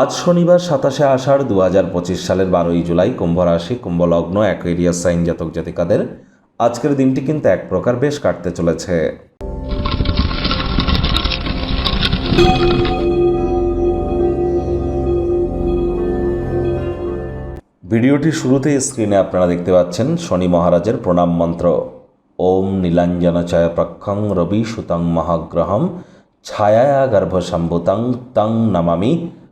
আজ শনিবার সাতাশে আষাঢ় দু হাজার পঁচিশ সালের বারোই জুলাই কুম্ভ রাশি কুম্ভ লগ্ন অ্যাকুয়ারিয়াস সাইন জাতক জাতিকাদের আজকের দিনটি কিন্তু এক প্রকার বেশ কাটতে চলেছে। ভিডিওটি শুরুতেই স্ক্রিনে আপনারা দেখতে পাচ্ছেন শনি মহারাজের প্রণাম মন্ত্র। ওম নীলাঞ্জন চয় প্রক্ষং রবি সুতং মহাগ্রহম ছায়া গর্ভ গর্ভসম্ভুতং তং নমামি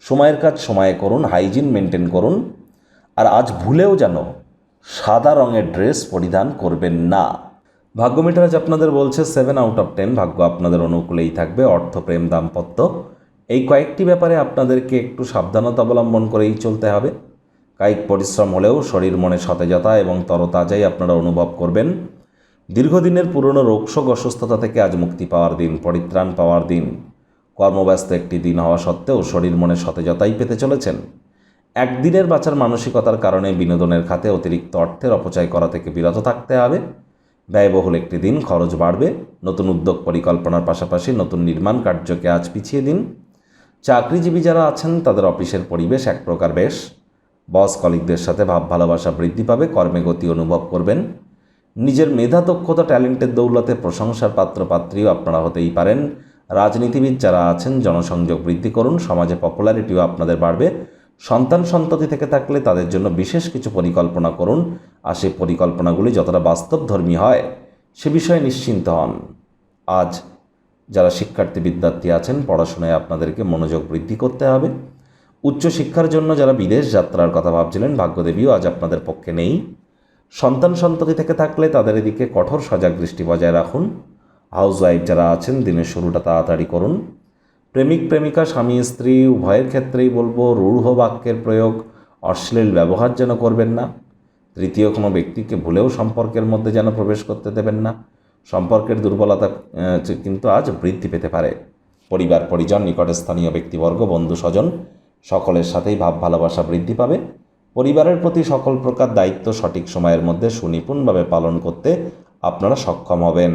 সময়ের কাজ সময়ে করুন হাইজিন মেনটেন করুন। আর আজ ভুলেও যেন সাদা রঙের ড্রেস পরিধান করবেন না। ভাগ্যমিটার আজ আপনাদের বলছে সেভেন আউট অফ টেন ভাগ্য আপনাদের অনুকূলেই থাকবে অর্থ প্রেম দাম্পত্য। এই কয়েকটি ব্যাপারে আপনাদেরকে একটু সাবধানতা অবলম্বন করেই চলতে হবে। কায়িক পরিশ্রম হলেও শরীর মনে সতেজতা এবং তরতাজাই আপনারা অনুভব করবেন। দীর্ঘদিনের পুরনো রোগশোক অসুস্থতা থেকে আজ মুক্তি পাওয়ার দিন, পরিত্রাণ পাওয়ার দিন। কর্মব্যস্ত একটি দিন হওয়া সত্ত্বেও শরীর মনে সতেজতাই পেতে চলেছেন। একদিনের বাঁচার মানসিকতার কারণে বিনোদনের খাতে অতিরিক্ত অর্থের অপচয় করা থেকে বিরত থাকতে হবে। ব্যয়বহুল একটি দিন, খরচ বাড়বে। নতুন উদ্যোগ পরিকল্পনার পাশাপাশি নতুন নির্মাণ কার্যকে আজ পিছিয়ে দিন। চাকরিজীবী যারা আছেন, তাদের অফিসের পরিবেশ এক প্রকার বেশ। বস কলিকদের সাথে ভাব ভালোবাসা বৃদ্ধি পাবে, কর্মে গতি অনুভব করবেন। নিজের মেধা, দক্ষতা, ট্যালেন্টের দৌলতে প্রশংসার পাত্র, পাত্রীও আপনারা হতেই পারেন। রাজনীতিবিদ যারা আছেন, জনসংযোগ বৃদ্ধি করুন, সমাজে পপুলারিটিও আপনাদের বাড়বে। সন্তান সন্ততি থেকে থাকলে তাদের জন্য বিশেষ কিছু পরিকল্পনা করুন, আর সেই পরিকল্পনাগুলি যতটা বাস্তবধর্মী হয়, সে বিষয়ে নিশ্চিন্ত হন। আজ যারা শিক্ষার্থী বিদ্যার্থী আছেন, পড়াশোনায় আপনাদেরকে মনোযোগ বৃদ্ধি করতে হবে। উচ্চশিক্ষার জন্য যারা বিদেশ যাত্রার কথা ভাবছিলেন, ভাগ্যদেবীও আজ আপনাদের পক্ষে নেই। সন্তান সন্ততি থেকে থাকলে তাদের এদিকে কঠোর সজাগ দৃষ্টি বজায় রাখুন। হাউস ওয়াইফ যারা আছেন, দিনের শুরুটা তাড়াতাড়ি করুন। প্রেমিক, প্রেমিকা, স্বামী, স্ত্রী, উভয়ের ক্ষেত্রেই বলব, রূঢ় বাক্যের প্রয়োগ অশ্লীল ব্যবহার যেন করবেন না। তৃতীয়, কোনো ব্যক্তিকে ভুলেও সম্পর্কের মধ্যে যেন প্রবেশ করতে দেবেন না। সম্পর্কের দুর্বলতা কিন্তু আজ বৃদ্ধি পেতে পারে। পরিবার, পরিজন, নিকটে স্থানীয় ব্যক্তিবর্গ, বন্ধু, স্বজন, সকলের সাথেই ভাব, ভালোবাসা বৃদ্ধি পাবে। পরিবারের প্রতি সকল প্রকার দায়িত্ব সঠিক সময়ের মধ্যে সুনিপুণভাবে পালন করতে আপনারা সক্ষম হবেন।